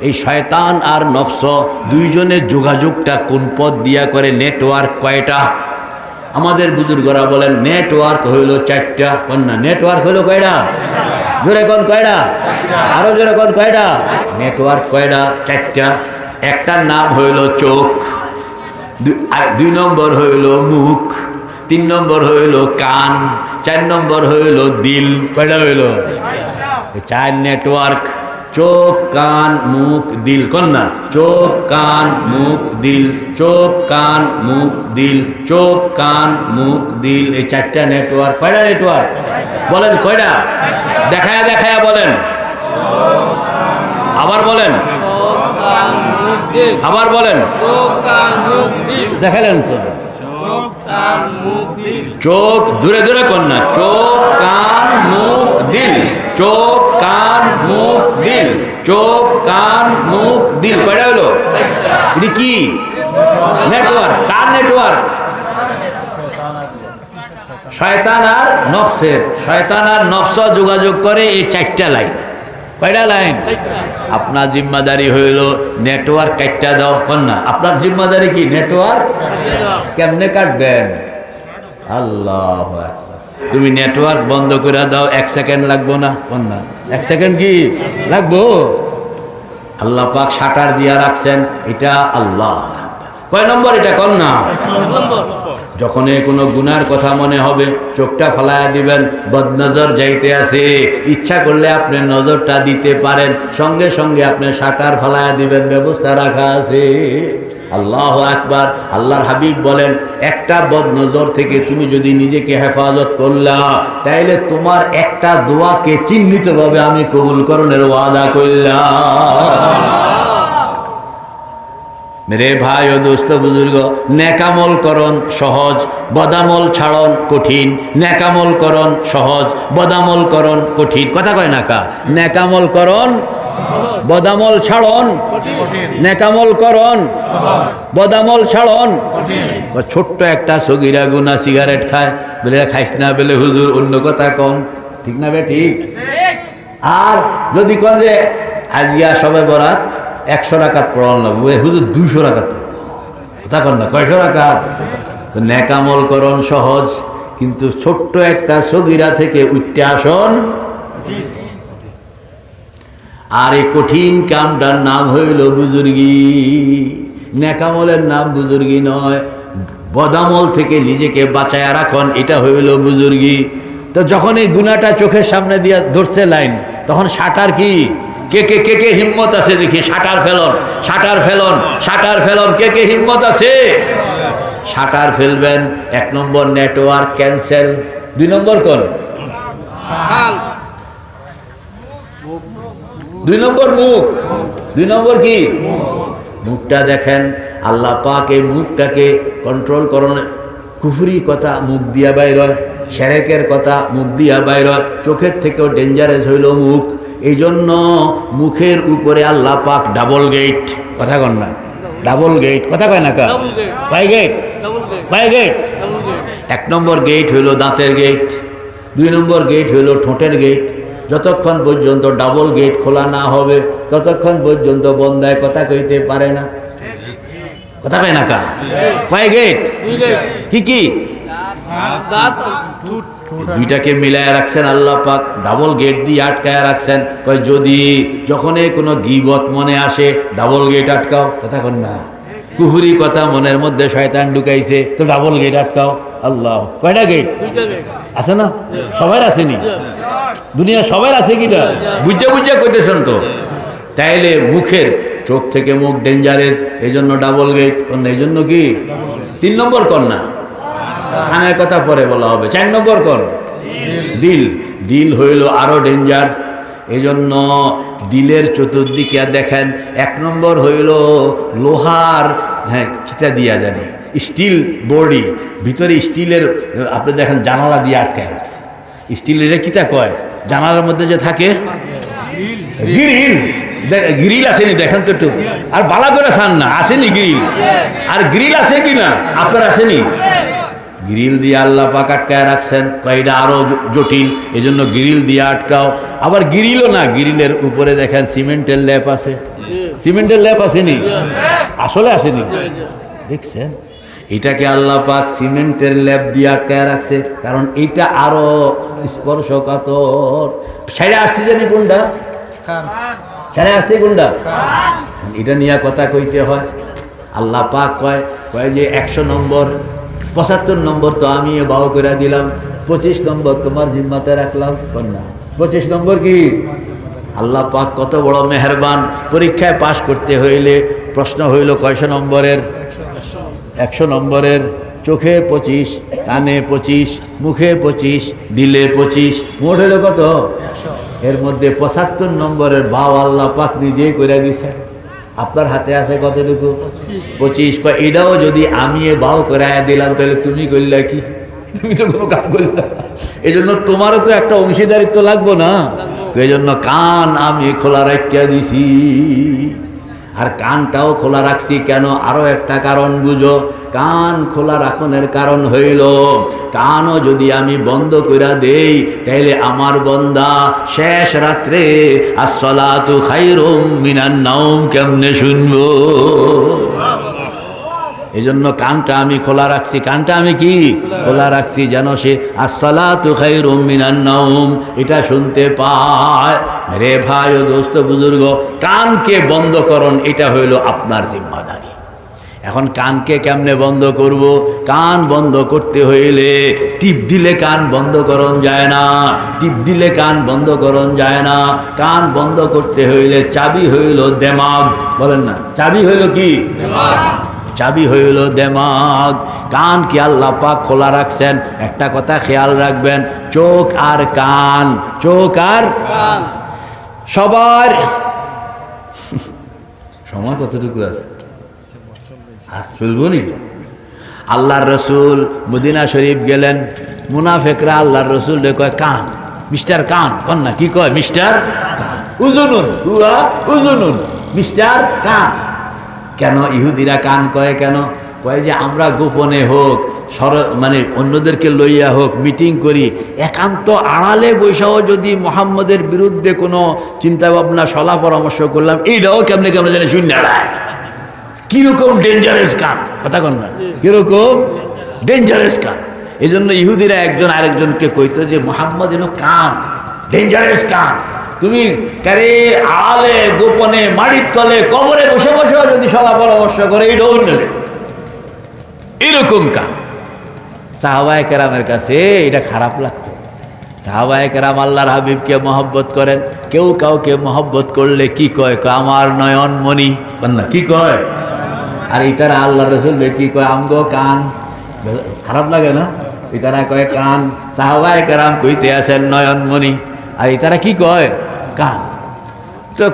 এই শয়তান আর নফস দুইজনের যোগাযোগটা কোন পথ দিয়া করে নেটওয়ার্ক কয়টা? আমাদের বুজুর্গরা বলেন নেটওয়ার্ক হইল চারটা। কন্যা নেটওয়ার্ক হইল কয়টা? জোরে কোন কয়টা? আরও জোরে কোন কয়টা? নেটওয়ার্ক কয়টা? চারটা। একটার নাম হইল চোখ। দুই- নম্বর হইল মুখ। তিন নম্বর হইল কান। চার নম্বর হইল দিল। কয়টা হইল? চার নেটওয়ার্ক চোখ কান মুখ দিল কন্যা চোখ কান মুখ দিল চোখ কান মুখ দিল চোখ কান মুখ দিল এই চারটা নেটওয়ার্ক কয়টা নেটওয়ার্ক বলেন কয়টা? দেখায়া দেখায়া বলেন। আবার বলেন। আবার বলেন। দেখালেন তো। চোখ দূরে দূরে না। চোখ, কান, মুখ, দিল। চোখ, কান, মুখ, দিল। চোখ, কান, মুখ, দিল। কয়টা হলো? কি? নেটওয়ার্ক। কার নেটওয়ার্ক? শয়তান আর নফসের। শয়তান আর নফস যোগাযোগ করে এই চারটা লাইন। কয়টা লাইন? আপনার জিম্মাদারি হইল নেটওয়ার্ক কাটটা দাও, কন না? আপনার জিম্মাদারি কি? নেটওয়ার্ক কেমনে কাটবেন? আল্লাহ তুমি নেটওয়ার্ক বন্ধ করে দাও, এক সেকেন্ড লাগবো না, কন না? এক সেকেন্ড কি? লাগবো? আল্লাহ পাক শাটার দিয়া রাখছেন, এটা আল্লাহ কয় নম্বর এটা কন্যা যখনই কোনো গুনার কথা মনে হবে, চোখটা ফেলায়া দিবেন, বদনজর যাইতে আসে ইচ্ছা করলে আপনি নজরটা দিতে পারেন, সঙ্গে সঙ্গে আপনি সাকার ফেলায়া দিবেন, ব্যবস্থা রাখা আছে। আল্লাহ আকবার, আল্লাহর হাবিব বলেন, একটা বদনজর থেকে তুমি যদি নিজেকে হেফাজত করলা, তাইলে তোমার একটা দোয়াকে চিহ্নিতভাবে আমি কবুল করণের ওয়াদা করলাম। মেরে ভাই ও দোস্ত বুজুর্গ নেকামল করণ সহজ, বদামল ছাড়ন কঠিন নেকামল করণ সহজ, বদামল করণ কঠিন। কথা কয় নাকা? নেকামল করণ, বদামল ছাড়ন নেকামল করণ, বদামল ছাড়ন। ছোট্ট একটা সগিরা গুনা সিগারেট খায়, বলে খাইস না বলে হুজুর অন্য কথা কম। ঠিক না বে ঠিক? আর যদি কন যে আজকে সবে বরাত একশো রাকাত পড়াল না হুজুর দুইশো রাকাত কথা কন না, কয়শো রাকাত? তো নেকামল করণ সহজ, কিন্তু ছোট্ট একটা সগিরা থেকে উঠতে আসন। আর এই কঠিন কামটার নাম হইল বুজুর্গি। নেকামলের নাম বুজুর্গি নয়, বদামল থেকে নিজেকে বাঁচায় রাখন, এটা হইল বুজুর্গি। তো যখন এই গুণাটা চোখের সামনে দিয়ে ধরছে লাইন, তখন সাঁটার কি? কে কে কে কে হিম্মত আছে দেখি? সাঁটার ফেলন সাঁটার ফেলন সাঁটার ফেলন কে কে হিম্মত আছে? সাঁটার ফেলবেন এক নম্বর নেটওয়ার্ক ক্যান্সেল। দুই নম্বর কোন? দুই নম্বর মুখ। দুই নম্বর কি? মুখটা দেখেন আল্লাহ পাক এই মুখটাকে কন্ট্রোল করুন। কুফুরি কথা মুখ দিয়া বাইর সেরেকের কথা মুখ দিয়া বাইর হয় চোখের থেকেও ডেঞ্জারাস হইল মুখ। এই জন্য মুখের উপরে আল্লাহ পাক ডাবল গেট কথা কন না। ডাবল গেট কথা কয় না কয় গেট কয় গেট এক নম্বর গেট হইল দাঁতের গেট দুই নম্বর গেট হইল ঠোঁটের গেট যতক্ষণ পর্যন্ত ডাবল গেট খোলা না হবে ততক্ষণ পর্যন্ত বন্দায় কথা কইতে পারে না। কথা কয় না কা? কয় গেট কি কি? দুইটাকে মিলায় রাখছেন আল্লাহ পাক ডাবল গেট দিয়ে আটকায় রাখছেন। কয় যদি যখনই কোনো গিবত মনে আসে ডাবল গেট আটকাও। কথা কন না। কুহুরি কথা মনের মধ্যে শয়তান ঢুকাইছে তো ডাবল গেট আটকাও। আল্লাহ। কয়টা গেট আছে না? সবার আসেনি দুনিয়া সবার আছে কিনা বুঝে বুঝে কইতেছেন তো। তাইলে মুখের চোখ থেকে মুখ ডেঞ্জারেস এই জন্য ডাবল গেট কন্যা এই জন্য কি? তিন নম্বর কন্যা কানের কথা পরে বলা হবে। চার নম্বর কর দিল। দিল হইল আরও ডেঞ্জার এই জন্য দিলের চতুর্দিকে দেখেন, এক নম্বর হইল লোহার হ্যাঁ কিতা দিয়া জানি স্টিল বডি ভিতরে স্টিলের, আপনি দেখেন জানালা দিয়ে আটকায় রাখছে। স্টিলের কিতা কয়? জানালার মধ্যে যে থাকে? গ্রিল। গ্রিল আসেনি, দেখেন তো একটু। আর বালা করে খান না, আসেনি গ্রিল। আর গ্রিল আছে কি না আপনার আসেনি? গ্রিল দিয়ে আল্লাহ পাক আটকায় রাখছেন। কয়টা আরও জ- জটিল এই জন্য গ্রিল দিয়ে আটকাও। আবার গ্রিলও না গ্রিলের উপরে দেখেন সিমেন্টের ল্যাপ আছে। সিমেন্টের ল্যাব আসেনি? আসলে আসেনি। দেখছেন? এটাকে আল্লাহ পাক সিমেন্টের ল্যাব দিয়ে আটকায় রাখছে। কারণ এটা আরও স্পর্শকাতর। ছেড়ে আসছে জানি কোনটা? ছেড়ে আসছে কোনটা? এটা নিয়ে কথা কইতে হয়। আল্লাহ পাক কয় কয় যে একশো নম্বর পঁচাত্তর নম্বর তো আমি বাউ করে দিলাম, পঁচিশ নম্বর তোমার জিম্মাতে রাখলাম, কন্যা। পঁচিশ নম্বর কি? আল্লাহ পাক কত বড় মেহরবান, পরীক্ষায় পাশ করতে হইলে প্রশ্ন হইল কয়শো নম্বরের? একশো নম্বরের। চোখে পঁচিশ, কানে পঁচিশ, মুখে পঁচিশ, দিলে পঁচিশ, মোট হইল কত? এর মধ্যে পঁচাত্তর নম্বরের ভাও আল্লাহ পাক নিজেই করে দিছে। আপনার হাতে আছে কতটুকু? পঁচিশ। কয়, এটাও যদি আমি বাও করে দিলাম, তাহলে তুমি করলে কি? তুমি তো কোনো কাম করলে। এই জন্য তোমারও তো একটা অংশীদারিত্ব লাগবো না। এই জন্য কান আমি খোলা রাখিয়া দিছি। আর কানটাও খোলা রাখছি কেন? আরও একটা কারণ বুঝো। কান খোলা রাখনের কারণ হইল, কানও যদি আমি বন্ধ করে দেই, তাইলে আমার বন্দা শেষ রাত্রে আসলা তু খাই রোম মিনার নাম কেমনে শুনব? এই জন্য কানটা আমি খোলা রাখছি। কানটা আমি কি? খোলা রাখছি যেন সে আসসালাতু খাইরুম মিনান নাউম এটা শুনতে পায়। রে ভাই ও দোস্ত বুজুর্গ, কানকে বন্ধ করন, এটা হইল আপনার জিম্মাদারি। এখন কানকে কেমনে বন্ধ করব? কান বন্ধ করতে হইলে টিপ দিলে কান বন্ধ করন যায় না, টিপ দিলে কান বন্ধ করন যায় না। কান বন্ধ করতে হইলে চাবি হইল দেমাগ। বলেন না, চাবি হইল কি? চাবি হইল দেমাগ। কান কি আল্লাহ পাক খোলা রাখছেন? একটা কথা খেয়াল রাখবেন, চোখ আর কান। চোখ আর কান। সবার সময় কতটুকু আছে? চলবো আল্লাহর রসুল মদিনা শরীফ গেলেন। মুনাফেকরা আল্লাহর রসুল কয়, কান, মিস্টার কান। কন না, কি কয়? মিস্টার কান। উজুনুন। মিস্টার কান। কেন ইহুদিরা কান কয় কেন? কয় যে আমরা গোপনে হোক, সর মানে অন্যদেরকে লইয়া হোক, মিটিং করি, একান্ত আড়ালে বৈশাও যদি মোহাম্মদের বিরুদ্ধে কোনো চিন্তা ভাবনা সলা পরামর্শ করলাম, এইটাও কেমনে কেমন জানি শূন্য কীরকম ডেঞ্জারাস কান? কথা কন না। কীরকম? ডেঞ্জারাস কান। এই জন্য ইহুদিরা একজন আরেকজনকে কইতো যে, মোহাম্মদ এলো কান ডেঞ্জারাস কান। তুমি কারে আলে গোপনে মাটির তলে কবরে বসে বসে যদি সলা পরামর্শ করে, এই ডোল এরকম কান সাহাবায় কেরামের কাছে এটা খারাপ লাগতো। সাহাবায় কেরাম আল্লাহর হাবিবকে মহব্বত করেন। কেউ কাউকে মহব্বত করলে কি কয়? আমার নয়ন মণি। না, কি কয়? আর ইতারা আল্লাহ রসুল কি কয়? আমগো কান। খারাপ লাগে না? ইতারা কয়, কান। সাহাবায় কেরাম কইতে আছেন নয়নমণি আর ইতারা কি কয়? কান তো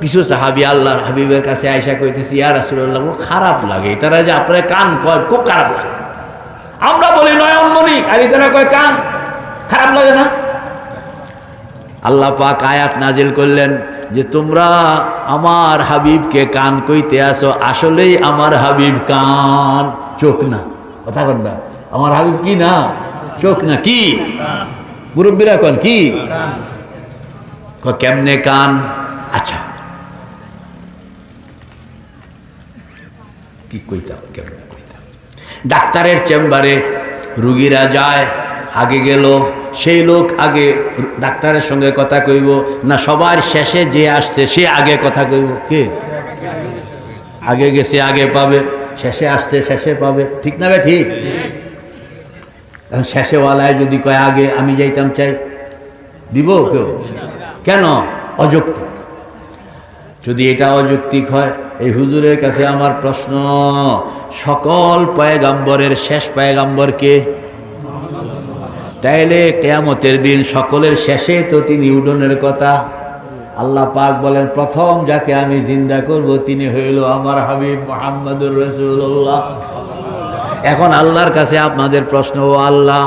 কিছু সাহাবি আল্লাহ হাবিবের কাছে আয়সা কইতেছি, ইয়া রাসুল্লাহ খারাপ লাগে। তারা যে আপনার কান কয়, খুব খারাপ লাগে। আমরা বলি নয়নমণি আর ইতারা কয়, কান খারাপ লাগে না। আল্লাহ পাক আয়াত নাজিল করলেন যে, তোমরা আমার হাবিবকে কান কইতে আসো আসলেই আমার হাবিব কান। চোখ না, কথা বল না। আমার হাবিব কি না? চোখ না, কি? মুরব্বীরা কন, ক- কেমনে কান? আচ্ছা। কি কইতাম, কেমনে কইতাম? ডাক্তারের চেম্বারে রুগীরা যায়, আগে গেল, সেই লোক আগে ডাক্তারের সঙ্গে কথা কইব, না সবার শেষে যে আসছে, সে আগে কথা কইব, কে? আগে গেছে, আগে পাবে, শেষে আসছে, শেষে পাবে, ঠিক না বে ঠিক? শেষেওয়ালায় যদি কয়, আগে আমি যাইতাম চাই, দিব কেউ? কেন অযৌক্তিক? যদি এটা অযৌক্তিক হয়, এই হুজুরের কাছে আমার প্রশ্ন, সকল পয়গাম্বরের শেষ পয়গাম্বর কে? তাইলে কেয়ামতের দিন সকলের শেষে তো তিনি উডনের কথা। আল্লাহ পাক বলেন, প্রথম যাকে আমি জিন্দা করব তিনি হইল আমার হাবিব মোহাম্মদুর রসুল্লাহ এখন আল্লাহর কাছে আপনাদের প্রশ্ন, ও আল্লাহ,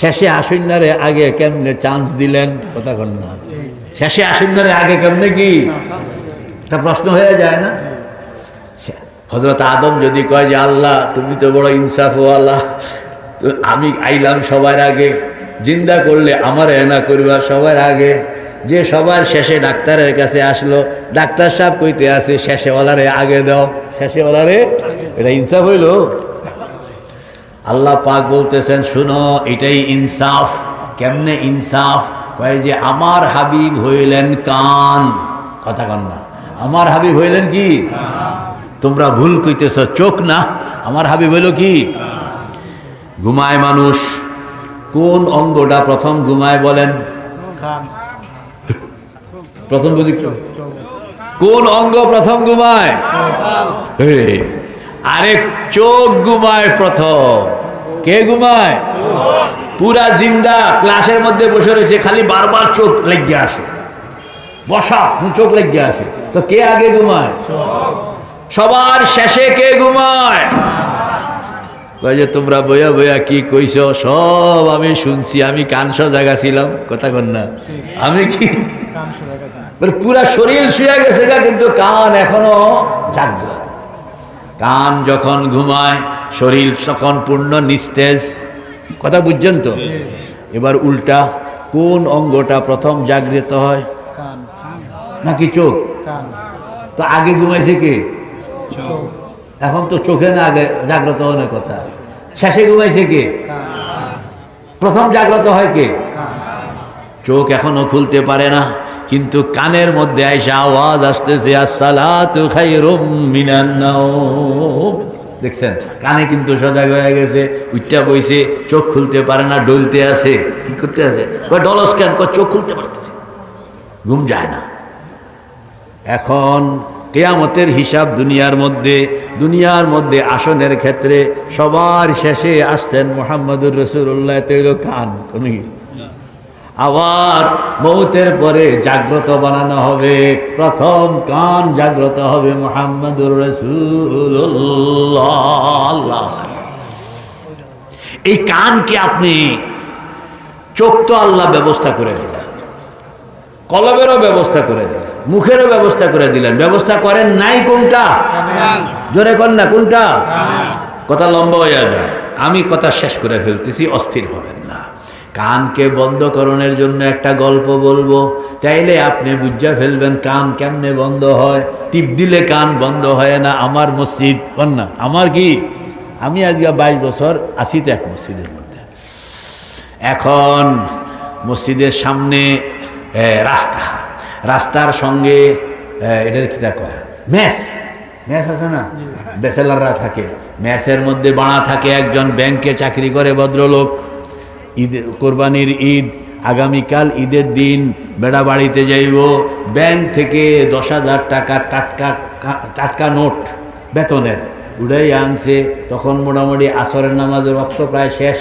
শেষে আসন্নারে আগে কেমনে চান্স দিলেন? কথা না। শেষে আসন্নারে আগে কেমনে কি? একটা প্রশ্ন হয়ে যায় না? হজরত আদম যদি কয় যে আল্লাহ, তুমি তো বড় ইনসাফ ও আল্লাহ তো আমি আইলাম সবার আগে, জিন্দা করলে আমার এনা করবা সবার আগে। যে সবার শেষে ডাক্তারের কাছে আসলো, ডাক্তার সাহেব কইতে আছে শেষে ওলারে আগে দাও। শেষে ওলারে এটা ইনসাফ হইল? আল্লাহ পাক বলতেছেন, শুনো, এটাই ইনসাফ। কেমনে ইনসাফ? কয় যে আমার হাবিব হইলেন কান। কথা কন না। আমার হাবিব হইলেন কি? তোমরা ভুল কইতেছ চোখ না। আমার হাবিব হইল কি? ঘুমায় মানুষ। কোন অঙ্গটা প্রথম ঘুমায় বলেন? প্রথম বুঝি কোন অঙ্গ প্রথম ঘুমায়? আরে চোখ ঘুমায় প্রথম। কে ঘুমায়? পুরা জিন্দা ক্লাসের মধ্যে বসে রয়েছে, খালি বারবার চোখ লেগে আসে। বসা চোখ লেগে আসে। তো কে আগে ঘুমায়? সবার শেষে কে ঘুমায়? যে, তোমরা বইয়া বইয়া কি কইছ? সব আমি শুনছি, আমি কানস জায়গা ছিলাম কথা কন না। আমি কি? পুরা শরীর শুয়ে গেছে গা, কিন্তু কান এখনও জাগ্রত। কান যখন ঘুমায়, শরীর তখন পূর্ণ নিস্তেজ। কথা বুঝছেন তো? এবার উল্টা কোন অঙ্গটা প্রথম জাগৃত হয়? নাকি চোখ? তো আগে ঘুমাইছে কে? এখন তো চোখে না আগে জাগ্রত অনেক কথা শেষে ঘুমাইছে কে? প্রথম জাগ্রত হয় কে? চোখ এখনও খুলতে পারে না কিন্তু কানের মধ্যে আইসা আওয়াজ আসতেছে আসসালাতু খায়রুম মিনান নাওম। দেখছেন? কানে কিন্তু সজাগ হয়ে গেছে উচ্চা বইছে, চোখ খুলতে পারে না, ডলতে আছে। কি করতে আছে? কয় ডলস কেন চোখ খুলতে পারতেছে। ঘুম যায় না। এখন কেয়ামতের হিসাব দুনিয়ার মধ্যে দুনিয়ার মধ্যে আসনের ক্ষেত্রে সবার শেষে আসছেন মোহাম্মদুর রসুল্লাহ তৈল কোনো। কি? আবার মৌতের পরে জাগ্রত বানানো হবে। প্রথম কান জাগ্রত হবে মোহাম্মদুর রসুল্লাহ এই কানকে আপনি চোখ তো আল্লাহ ব্যবস্থা করে দিলেন। কলবেরও ব্যবস্থা করে দিলেন। মুখেরও ব্যবস্থা করে দিলেন। ব্যবস্থা করেন নাই কোনটা? জোরে কর না কোনটা? কথা লম্বা হয়ে যায়। আমি কথা শেষ করে ফেলতেছি অস্থির হবেন না। কানকে বন্ধ করণের জন্য একটা গল্প বলব। তাইলে আপনি বুঝা ফেলবেন কান কেমনে বন্ধ হয়। টিপ দিলে কান বন্ধ হয় না আমার মসজিদ না। আমার কি? আমি আজকে বাইশ বছর আসি তো এক মসজিদের মধ্যে। এখন মসজিদের সামনে রাস্তা। রাস্তার সঙ্গে এটার কিটা কয়? ম্যাচ ম্যাচ আছে না? বেসেলাররা থাকে। ম্যাচের মধ্যে বাড়া থাকে একজন ব্যাংকে চাকরি করে ভদ্রলোক। ঈদ, কোরবানির ঈদ, আগামীকাল ঈদের দিন বেড়া বাড়িতে যাইব, ব্যাংক থেকে দশ হাজার টাকা টাটকা টাটকা নোট বেতনের উড়াই আনছে। তখন মোটামুটি আসরের নামাজের রক্ত প্রায় শেষ।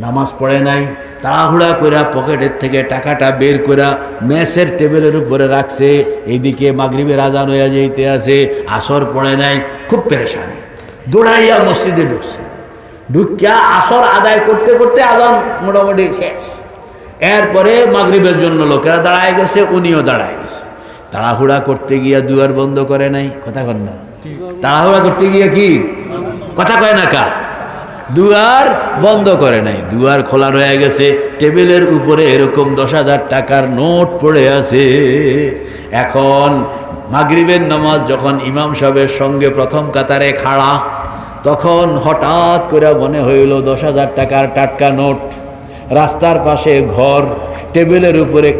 নামাজ পড়ে নাই। তাড়াহুড়া করে পকেটের থেকে টাকাটা বের করে মেসের টেবিলের উপরে রাখছে। এইদিকে মাগরিবের আজান হয়ে যাইতে আছে আসর পড়ে নাই। খুব পেরেশানি। দৌড়াইয়া মসজিদে ঢুকছে। ঢুকিয়া আসর আদায় করতে করতে আদান মোটামুটি শেষ। এরপরে মাগরিবের জন্য লোকেরা দাঁড়ায় গেছে, উনিও দাঁড়ায় গেছে। তাড়াহুড়া করতে গিয়া দুয়ার বন্ধ করে নাই, কথা কন না। তাড়াহুড়া করতে গিয়া কি? কথা কয় না কা? দুয়ার বন্ধ করে নাই, দুয়ার খোলা রয়ে গেছে, টেবিলের উপরে এরকম দশ হাজার টাকার নোট পড়ে আছে। এখন মাগরিবের নামাজ যখন ইমাম সাহেবের সঙ্গে প্রথম কাতারে খাড়া তখন হঠাৎ করে মনে হইল দশ হাজার টাকার টাটকা নোট। রাস্তার পাশে ঘর টেবিলের উপরে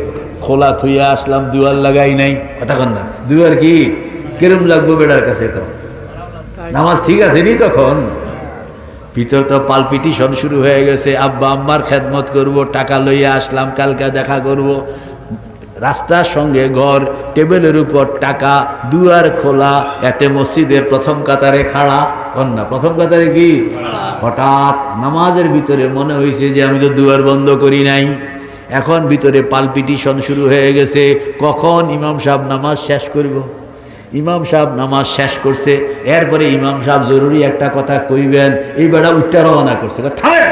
খোলা থুইয়া আসলাম দুয়ার লাগাই নাই। কথা কন না। দুয়ার কি? কিরম লাগবো বেটার কাছে কম নামাজ ঠিক আছে নি তখন? ভিতর তো পালপিটিশন শুরু হয়ে গেছে। আব্বা আম্মার খেদমত করব টাকা লইয়া আসলাম কালকে দেখা করব। রাস্তার সঙ্গে ঘর টেবিলের উপর টাকা দুয়ার খোলা এতে মসজিদের প্রথম কাতারে খাড়া। কন্যা, প্রথম কাতারে কি? হঠাৎ নামাজের ভিতরে মনে হয়েছে যে আমি তো দুয়ার বন্ধ করি নাই। এখন ভিতরে পালপিটিশন শুরু হয়ে গেছে। কখন ইমাম সাহেব নামাজ শেষ করব? ইমাম সাহেব নামাজ শেষ করছে। এরপরে ইমাম সাহেব জরুরি একটা কথা কইবেন, এই বেড়া উঠতে রওনা করছে। থামেন!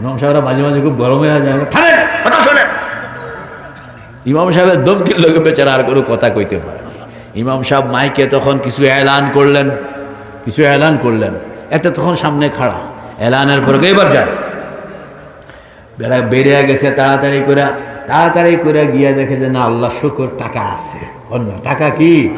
ইমাম সাহেবরা মাঝে মাঝে খুব গরম হয়ে যায়। থামেন! কথা শোনেন। ইমাম সাহেবের দমকির লোকে বেচারা আর কোনো কথা কইতে পারে ইমাম সাহেব মাইকে তখন কিছু এলান করলেন। কিছু এলান করলেন। একটা তখন সামনে খাড়া। এলানের পরে এবার যান? বেড়া বেরিয়ে গেছে তাড়াতাড়ি করে। তাড়াতাড়ি করে গিয়ে দেখে যে না, আল্লাহ শুকর, টাকা আছে। কন্যা টাকা কি?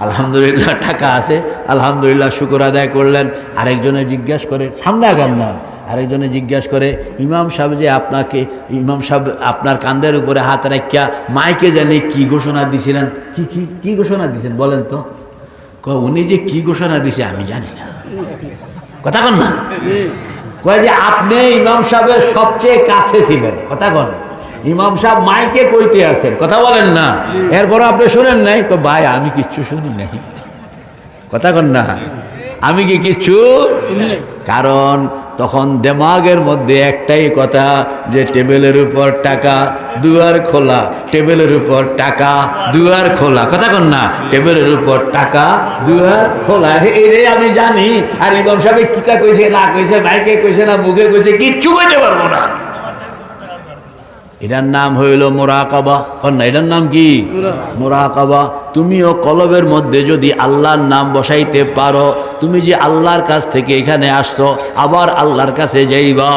আলহামদুলিল্লাহ, টাকা আছে। আলহামদুলিল্লাহ, শুকর আদায় করলেন। আরেকজনে জিজ্ঞাসা করে, সামনে আগান না। আরেকজনে জিজ্ঞাসা করে, ইমাম সাহেব যে আপনাকে, ইমাম সাহেব আপনার কান্দের উপরে হাত রাখিয়া মাইকে জানি কি ঘোষণা দিছিলেন? কি কি কি ঘোষণা দিছেন বলেন তো? কয় উনি যে কি ঘোষণা দিছে আমি জানি না। কথা কন না? কয় যে আপনি ইমাম সাহেবের সবচেয়ে কাছে ছিলেন। কথা কন। ইমাম সাহেব মাইকে কইতে আছেন কথা বলেন না। এরপর আপনি শোনেন নাই। তো ভাই আমি কিচ্ছু শুনি নাই। কথা কন না? আমি কি কিচ্ছু কারণ তখন দেমাগের মধ্যে একটাই কথা যে টেবিলের উপর টাকা, দুয়ার খোলা, টেবিলের উপর টাকা, দুয়ার খোলা। কথা কন না, টেবিলের উপর টাকা, দুয়ার খোলা। এই আমি জানি, আর ইমাম সাহেব কিটা কইছে, না কইছে, মাইকে কইছে, না মুখে কইছে, কিচ্ছু কইতে পারব না। এটার নাম হইল মোরাকাবা। কন্যা এটার নাম কি? মোরাকাবা। তুমিও কলবের মধ্যে যদি আল্লাহর নাম বসাইতে পারো, তুমি যে আল্লাহর কাছ থেকে এখানে আসছো, আবার আল্লাহর কাছে যাইবা।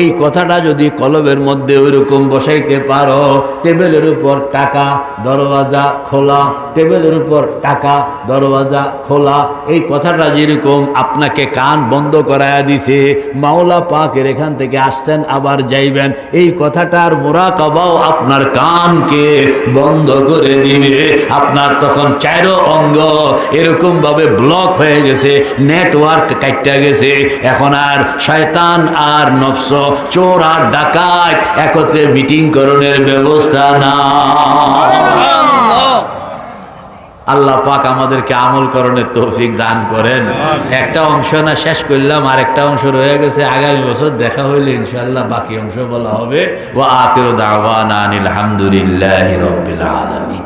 এই কথাটা যদি কলবের মধ্যে ওইরকম বসাইতে পারো, টেবিলের উপর টাকা, দরওয়াজা খোলা, টেবিলের উপর টাকা, দরওয়াজা খোলা, এই কথাটা যেরকম আপনাকে কান বন্ধ করায়া দিছে, মাওলা পাকের এখান থেকে আসছেন, আবার যাইবেন, এই কথাটার মোরাকাবাও আপনার কানকে বন্ধ করে দিবে। আপনার তখন চারো অঙ্গ এরকম ভাবে ব্লক হয়ে গেছে নেটওয়ার্ক কাটতে গেছে। এখন আর শয়তান আর নফস চোর আর ডাকাত একত্রে মিটিং করণের ব্যবস্থা না আল্লাহ পাক আমাদেরকে আমল করণের তৌফিক দান করেন। একটা অংশ না শেষ করলাম আর একটা অংশ রয়ে গেছে। আগামী বছর দেখা হইলে ইনশাল্লাহ বাকি অংশ বলা হবে। ও আখির দাওয়ানা আলহামদুলিল্লাহ রবিল আলমী